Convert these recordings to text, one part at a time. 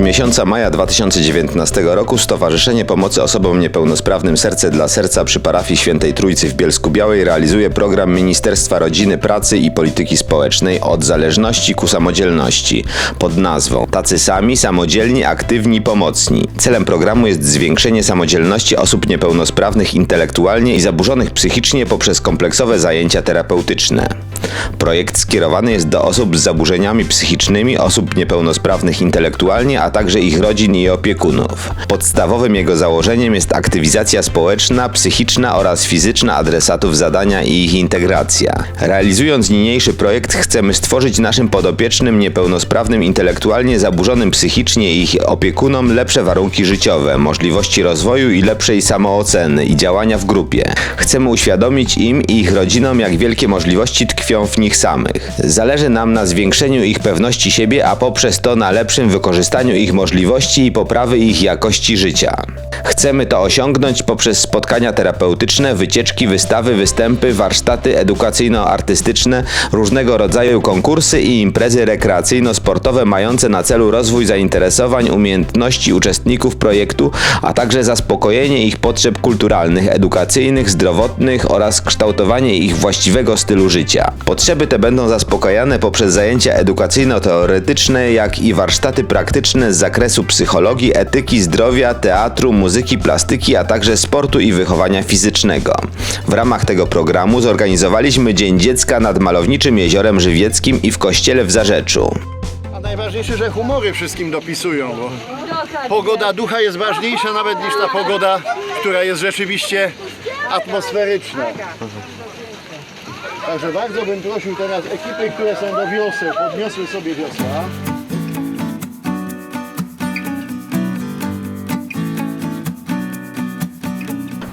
miesiąca maja 2019 roku Stowarzyszenie Pomocy Osobom Niepełnosprawnym Serce dla Serca przy parafii Świętej Trójcy w Bielsku Białej realizuje program Ministerstwa Rodziny, Pracy i Polityki Społecznej od zależności ku samodzielności pod nazwą Tacy sami, samodzielni, aktywni, pomocni. Celem programu jest zwiększenie samodzielności osób niepełnosprawnych intelektualnie i zaburzonych psychicznie poprzez kompleksowe zajęcia terapeutyczne. Projekt skierowany jest do osób z zaburzeniami psychicznymi, osób niepełnosprawnych intelektualnie, a także ich rodzin i opiekunów. Podstawowym jego założeniem jest aktywizacja społeczna, psychiczna oraz fizyczna adresatów zadania i ich integracja. Realizując niniejszy projekt chcemy stworzyć naszym podopiecznym niepełnosprawnym intelektualnie, zaburzonym psychicznie i ich opiekunom lepsze warunki życiowe, możliwości rozwoju i lepszej samooceny i działania w grupie. Chcemy uświadomić im i ich rodzinom, jak wielkie możliwości tkwią w nich samych. Zależy nam na zwiększeniu ich pewności siebie, a poprzez to na lepszym wykorzystaniu ich możliwości i poprawy ich jakości życia. Chcemy to osiągnąć poprzez spotkania terapeutyczne, wycieczki, wystawy, występy, warsztaty edukacyjno-artystyczne, różnego rodzaju konkursy i imprezy rekreacyjno-sportowe mające na celu rozwój zainteresowań, umiejętności uczestników projektu, a także zaspokojenie ich potrzeb kulturalnych, edukacyjnych, zdrowotnych oraz kształtowanie ich właściwego stylu życia. Potrzeby te będą zaspokajane poprzez zajęcia edukacyjno-teoretyczne, jak i warsztaty praktyczne z zakresu psychologii, etyki, zdrowia, teatru, muzyki, plastyki, a także sportu i wychowania fizycznego. W ramach tego programu zorganizowaliśmy Dzień Dziecka nad Malowniczym Jeziorem Żywieckim i w kościele w Zarzeczu. A najważniejsze, że humory wszystkim dopisują, bo pogoda ducha jest ważniejsza nawet niż ta pogoda, która jest rzeczywiście atmosferyczna. Także bardzo bym prosił teraz ekipy, które są do wiosel, podniosły sobie wiosła.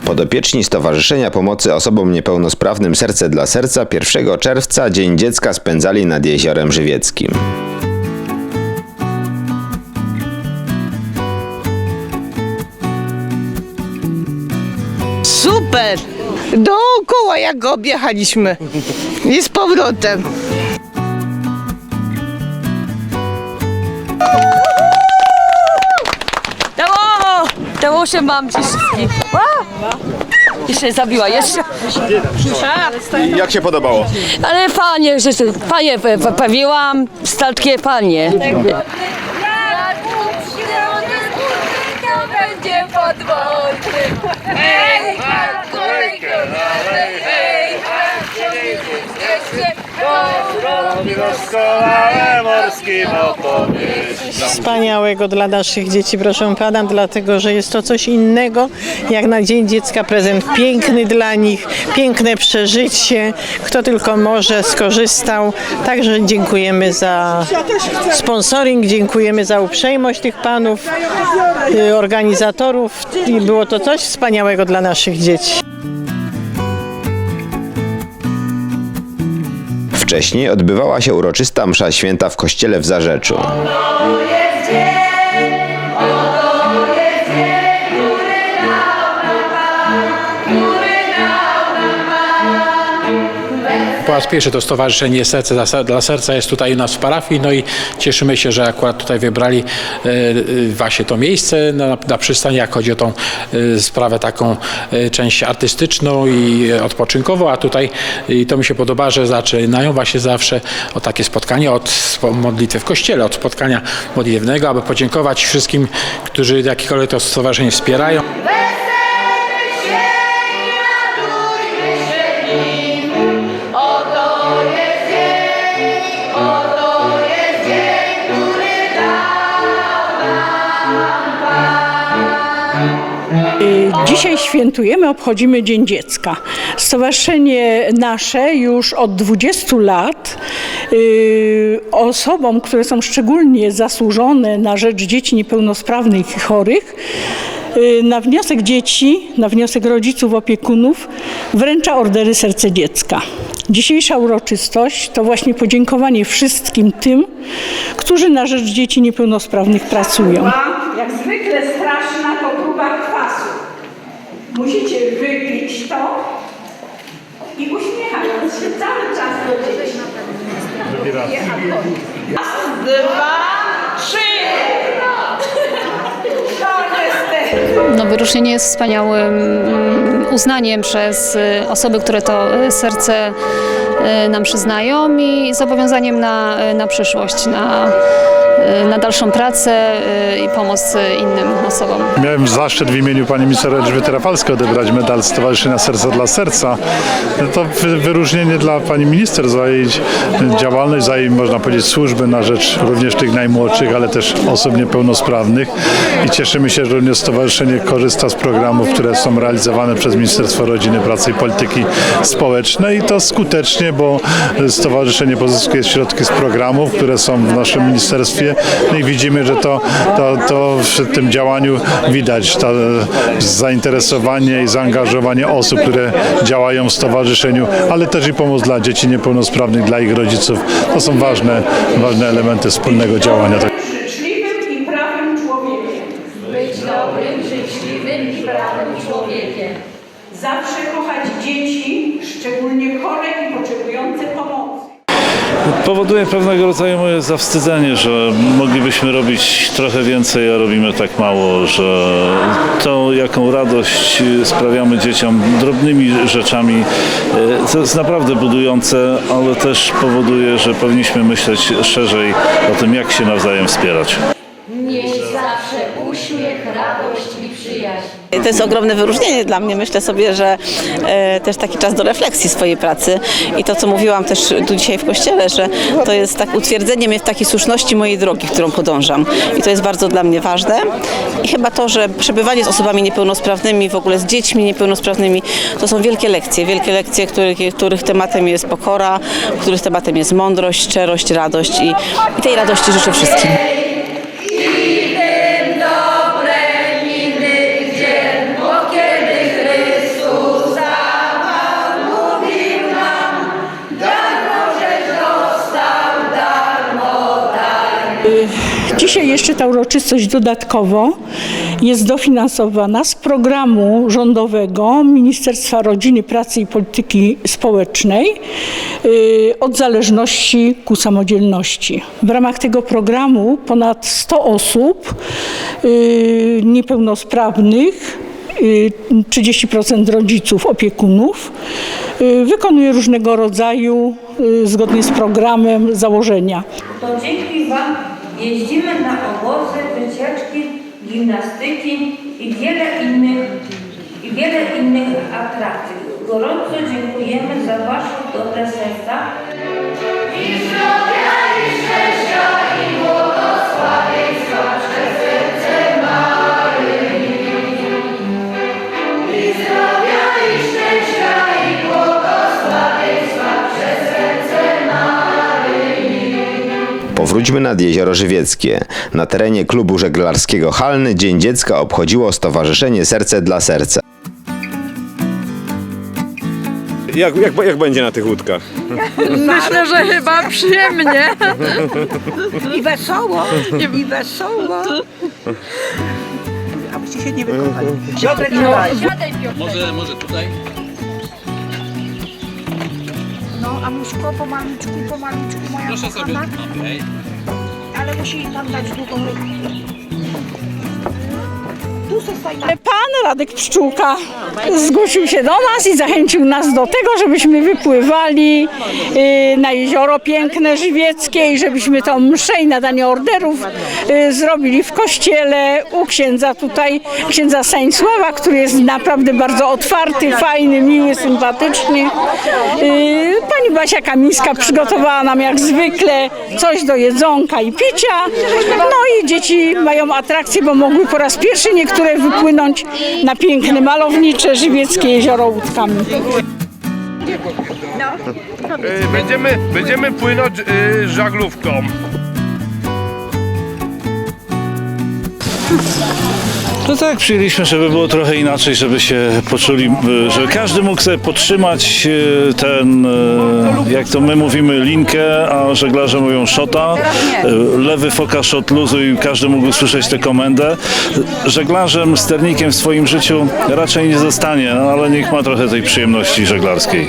Podopieczni Stowarzyszenia Pomocy Osobom Niepełnosprawnym Serce dla Serca 1 czerwca Dzień Dziecka spędzali nad Jeziorem Żywieckim. Super! Dookoła jak go objechaliśmy. I z powrotem. Dało! Dało się mam ci Jeszcze zabiła, jeszcze. A, Jak się podobało? Ale fajnie, że fajnie pe- statkie fajnie. Jak to będzie podwodny. Doskonale morskim opowieść. wspaniałego dla naszych dzieci, proszę pana, dlatego że jest to coś innego jak na Dzień Dziecka prezent piękny dla nich, piękne przeżycie. Kto tylko może skorzystał. Także dziękujemy za sponsoring, dziękujemy za uprzejmość tych panów, y, organizatorów i było to coś wspaniałego dla naszych dzieci. Wcześniej odbywała się uroczysta msza święta w kościele w Zarzeczu. Po raz pierwszy to Stowarzyszenie Serce dla, Ser- dla Serca jest tutaj u nas w parafii, no i cieszymy się, że akurat tutaj wybrali e, e, właśnie to miejsce na, na jak chodzi o tą e, sprawę taką część artystyczną i odpoczynkową, a tutaj i to mi się podoba, że zaczynają właśnie zawsze o takie spotkanie od modlitwy w kościele, od spotkania modlitewnego, aby podziękować wszystkim, którzy jakiekolwiek to stowarzyszenie wspierają. Dzisiaj świętujemy, obchodzimy Dzień Dziecka. Stowarzyszenie nasze już od 20 lat y, osobom, które są szczególnie zasłużone na rzecz dzieci niepełnosprawnych i chorych, y, na wniosek dzieci, na wniosek rodziców, opiekunów wręcza ordery Serce Dziecka. Dzisiejsza uroczystość to właśnie podziękowanie wszystkim tym, którzy na rzecz dzieci niepełnosprawnych pracują. Jak zwykle straszna to próba kwasu. Musicie wypić to i uśmiechając się cały czas do dzieci. Raz, dwa, trzy. No, wyróżnienie jest wspaniałym mm, uznaniem przez y, osoby, które to y, serce y, nam przyznają i zobowiązaniem na, na przyszłość, na, na dalszą pracę y, i pomoc y, innym osobom. Miałem zaszczyt w imieniu pani minister Elżbiety Rafalskiej odebrać medal Stowarzyszenia Serca dla Serca. To wy- wyróżnienie dla pani minister za jej działalność, za jej, można powiedzieć, służby na rzecz również tych najmłodszych, ale też osób niepełnosprawnych. I cieszymy się, że również stowarzyszenie korzysta z programów, które są realizowane przez Ministerstwo Rodziny, Pracy i Polityki Społecznej i to skutecznie, bo stowarzyszenie pozyskuje środki z programów, które są w naszym ministerstwie no i widzimy, że to, to, to w tym działaniu widać to zainteresowanie i zaangażowanie osób, które działają w stowarzyszeniu, ale też i pomoc dla dzieci niepełnosprawnych, dla ich rodziców. To są ważne, ważne elementy wspólnego działania. życzliwym i prawym człowiekiem. Być dobrym, życzliwym i prawym człowiekiem. Zawsze kochać dzieci, szczególnie chore i potrzebujące pomocy. Powoduje pewnego rodzaju moje zawstydzenie, że moglibyśmy robić trochę więcej, a robimy tak mało, że to jaką radość sprawiamy dzieciom drobnymi rzeczami, e, to jest naprawdę budujące, ale też powoduje, że powinniśmy myśleć szerzej o tym, jak się nawzajem wspierać. Nieść To jest ogromne wyróżnienie dla mnie. Myślę sobie, że e, też taki czas do refleksji swojej pracy i to, co mówiłam też tu dzisiaj w kościele, że to jest tak utwierdzenie mnie w takiej słuszności mojej drogi, którą podążam. I to jest bardzo dla mnie ważne. I chyba to, że przebywanie z osobami niepełnosprawnymi, w ogóle z dziećmi niepełnosprawnymi, to są wielkie lekcje. Wielkie lekcje, których, których tematem jest pokora, których tematem jest mądrość, szczerość, radość i, i tej radości życzę wszystkim. Dzisiaj jeszcze ta uroczystość dodatkowo jest dofinansowana z programu rządowego Ministerstwa Rodziny, Pracy i Polityki Społecznej y, od zależności ku samodzielności. W ramach tego programu ponad 100 osób y, niepełnosprawnych y, 30% rodziców, opiekunów, y, wykonuje różnego rodzaju, y, zgodnie z programem, założenia. To dzięki Wam jeździmy na obozy, wycieczki, gimnastyki i wiele innych, i wiele innych atrakcji. Gorąco dziękujemy za Wasze dobre serca. Powróćmy nad Jezioro Żywieckie. Na terenie klubu żeglarskiego Halny Dzień Dziecka obchodziło Stowarzyszenie Serce dla Serca. Jak, jak, jak będzie na tych łódkach? Myślę, że chyba przyjemnie. I wesoło, i wesoło. Abyście się nie wykopali. Piotrek, Może, może tutaj? No, a muszko pomaliczku, pomaliczku, moja Proszę sobie. kochana. Okej. Ale musi pan dać długą rękę. Tu se stoi na... Pan Radek Pszczółka zgłosił się do nas i zachęcił nas do tego, żebyśmy wypływali y, na jezioro piękne żywieckie i żebyśmy tą mszę i nadanie orderów y, zrobili w kościele u księdza tutaj, księdza Stanisława, który jest naprawdę bardzo otwarty, fajny, miły, sympatyczny. Y, Pani Basia Kamińska przygotowała nam jak zwykle coś do jedzonka i picia. No i dzieci mają atrakcję, bo mogły po raz pierwszy niektóre wypłynąć na piękne, malownicze, żywieckie jezioro łódkami. Będziemy, będziemy płynąć żaglówką. No tak, przyjęliśmy, żeby było trochę inaczej, żeby się poczuli, y, żeby każdy mógł sobie podtrzymać y, ten, y, jak to my mówimy, linkę, a żeglarze mówią szota. Lewy foka, szot, luzuj, każdy mógł usłyszeć tę komendę. Żeglarzem, sternikiem w swoim życiu raczej nie zostanie, ale niech ma trochę tej przyjemności żeglarskiej.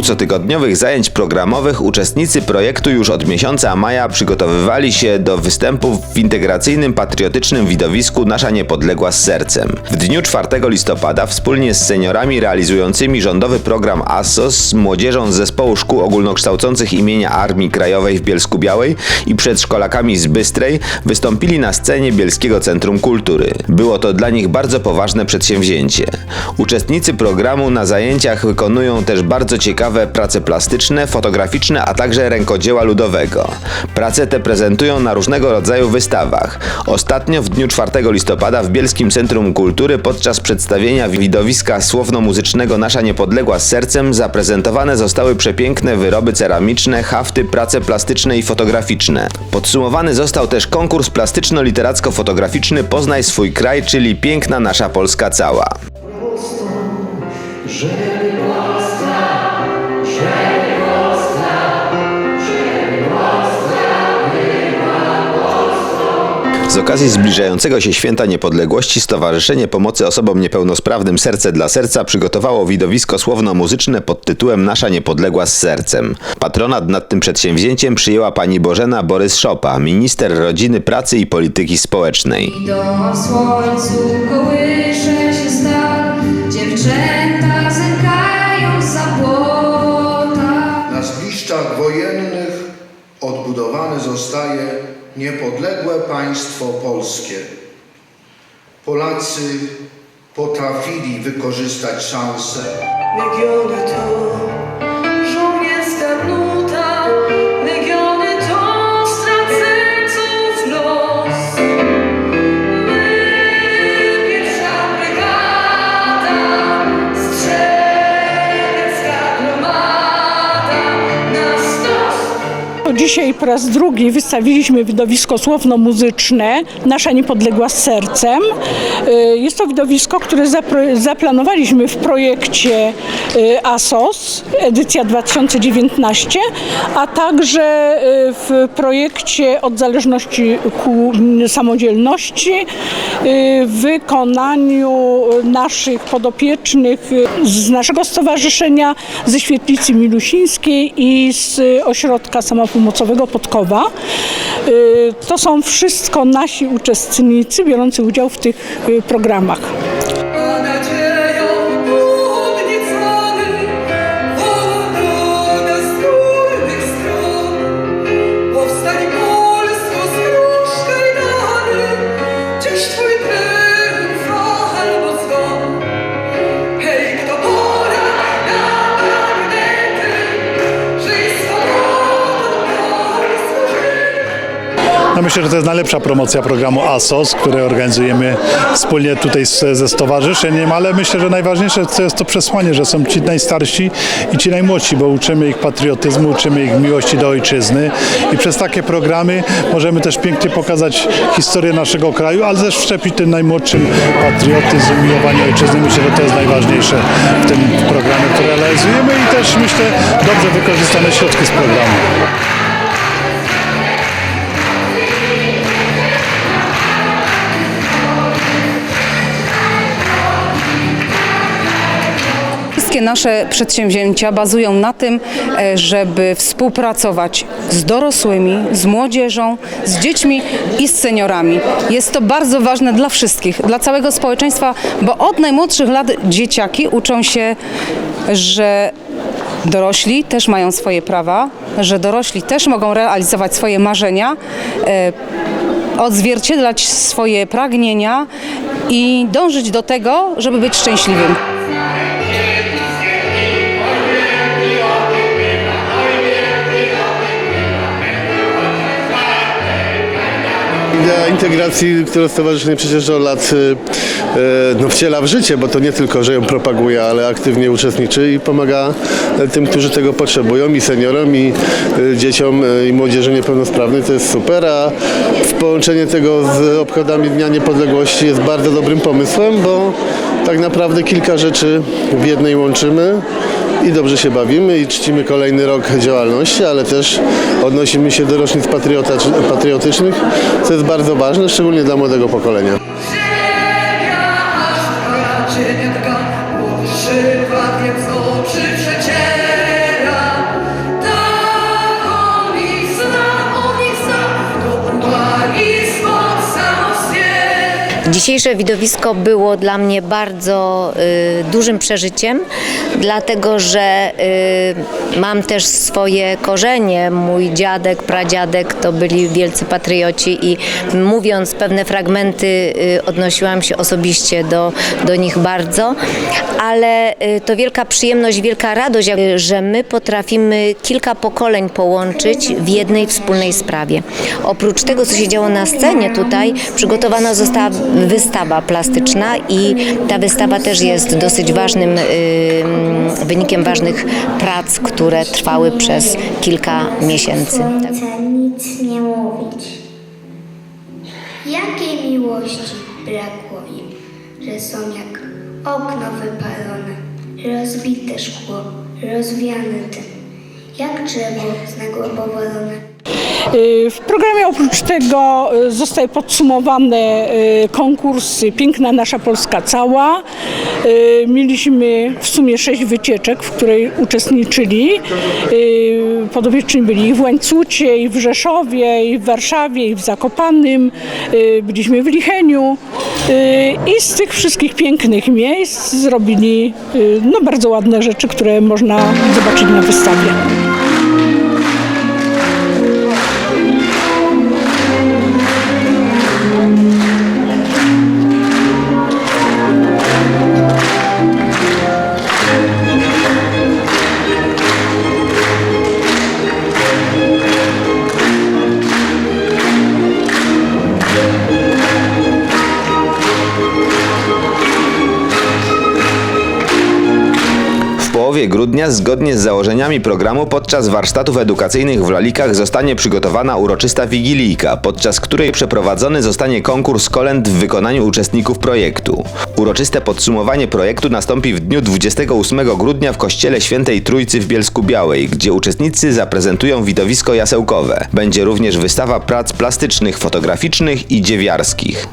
Toku cotygodniowych zajęć programowych uczestnicy projektu już od miesiąca maja przygotowywali się do występów w integracyjnym patriotycznym widowisku Nasza Niepodległa z Sercem. W dniu 4 listopada wspólnie z seniorami realizującymi rządowy program ASOS z młodzieżą z zespołu szkół ogólnokształcących imienia Armii Krajowej w Bielsku Białej i przedszkolakami z Bystrej wystąpili na scenie Bielskiego Centrum Kultury. Było to dla nich bardzo poważne przedsięwzięcie. Uczestnicy programu na zajęciach wykonują też bardzo ciekawe prace plastyczne, fotograficzne, a także rękodzieła ludowego. Prace te prezentują na różnego rodzaju wystawach. Ostatnio w dniu 4 listopada w Bielskim Centrum Kultury podczas przedstawienia widowiska słowno-muzycznego Nasza Niepodległa z Sercem zaprezentowane zostały przepiękne wyroby ceramiczne, hafty, prace plastyczne i fotograficzne. Podsumowany został też konkurs plastyczno-literacko-fotograficzny Poznaj swój kraj, czyli Piękna nasza Polska cała. Z okazji zbliżającego się święta niepodległości Stowarzyszenie Pomocy Osobom Niepełnosprawnym Serce dla Serca przygotowało widowisko słowno-muzyczne pod tytułem Nasza Niepodległa z Sercem. Patronat nad tym przedsięwzięciem przyjęła pani Bożena Borys-Szopa, minister rodziny, pracy i polityki społecznej. Do słońcu kołysze się dziewczęta niepodległe państwo polskie. Polacy potrafili wykorzystać szansę. Legiony to Dzisiaj po raz drugi wystawiliśmy widowisko słowno-muzyczne Nasza Niepodległa z Sercem. Y, Jest to widowisko, które zaplanowaliśmy w projekcie y, ASOS, edycja 2019, a także y, w projekcie Od zależności ku samodzielności w wykonaniu naszych podopiecznych z naszego stowarzyszenia, ze Świetlicy Milusińskiej i z Ośrodka Samopomocowego Podkowa. Y, To są wszystko nasi uczestnicy biorący udział w tych y, programach. No myślę, że to jest najlepsza promocja programu ASOS, który organizujemy wspólnie tutaj z, ze stowarzyszeniem, ale myślę, że najważniejsze to jest to przesłanie, że są ci najstarsi i ci najmłodsi, bo uczymy ich patriotyzmu, uczymy ich miłości do ojczyzny i przez takie programy możemy też pięknie pokazać historię naszego kraju, ale też wszczepić tym najmłodszym patriotyzm, miłowanie ojczyzny. Myślę, że to jest najważniejsze w tym programie, który realizujemy i też myślę dobrze wykorzystane środki z programu. Wszystkie nasze przedsięwzięcia bazują na tym, e, żeby współpracować z dorosłymi, z młodzieżą, z dziećmi i z seniorami. Jest to bardzo ważne dla wszystkich, dla całego społeczeństwa, bo od najmłodszych lat dzieciaki uczą się, że dorośli też mają swoje prawa, że dorośli też mogą realizować swoje marzenia. e, Odzwierciedlać swoje pragnienia i dążyć do tego, żeby być szczęśliwym. Integracji, którą stowarzyszenie przecież od lat y, y, no, wciela w życie, bo to nie tylko, że ją propaguje, ale aktywnie uczestniczy i pomaga y, tym, którzy tego potrzebują i seniorom, i dzieciom, i młodzieży niepełnosprawnej. To jest super, a połączenie tego z obchodami Dnia Niepodległości jest bardzo dobrym pomysłem, bo tak naprawdę kilka rzeczy w jednej łączymy i dobrze się bawimy i czcimy kolejny rok działalności, ale też odnosimy się do rocznic patriotycznych, co jest bardzo ważne, szczególnie dla młodego pokolenia. Dzisiejsze widowisko było dla mnie bardzo y, dużym przeżyciem dlatego że y, mam też swoje korzenie. Mój dziadek, pradziadek to byli wielcy patrioci i mówiąc pewne fragmenty y, odnosiłam się osobiście do, do nich bardzo, ale y, to wielka przyjemność, wielka radość, y, że my potrafimy kilka pokoleń połączyć w jednej wspólnej sprawie. Oprócz tego, co się działo na scenie tutaj, przygotowana została wystawa plastyczna i ta wystawa też jest dosyć ważnym y, wynikiem ważnych prac, które trwały przez kilka miesięcy. Chcę nic nie mówić. Jakiej miłości brakło im, że są jak okno wypalone, rozbite szkło, rozwiane tym, jak drzewo z. Y, W programie oprócz tego y, zostały podsumowane y, konkursy Piękna Nasza Polska Cała. Mieliśmy w sumie sześć wycieczek, w której uczestniczyli. Podopieczni byli i w Łańcucie, i w Rzeszowie, i w Warszawie, i w Zakopanym. Byliśmy w Licheniu. I z tych wszystkich pięknych miejsc zrobili no, bardzo ładne rzeczy, które można zobaczyć na wystawie. W połowie grudnia, zgodnie z założeniami programu, podczas warsztatów edukacyjnych w Lalikach zostanie przygotowana uroczysta wigilijka, podczas której przeprowadzony zostanie konkurs kolęd w wykonaniu uczestników projektu. Uroczyste podsumowanie projektu nastąpi w dniu 28 grudnia w kościele Świętej Trójcy w Bielsku Białej, gdzie uczestnicy zaprezentują widowisko jasełkowe. Będzie również wystawa prac plastycznych, fotograficznych i dziewiarskich.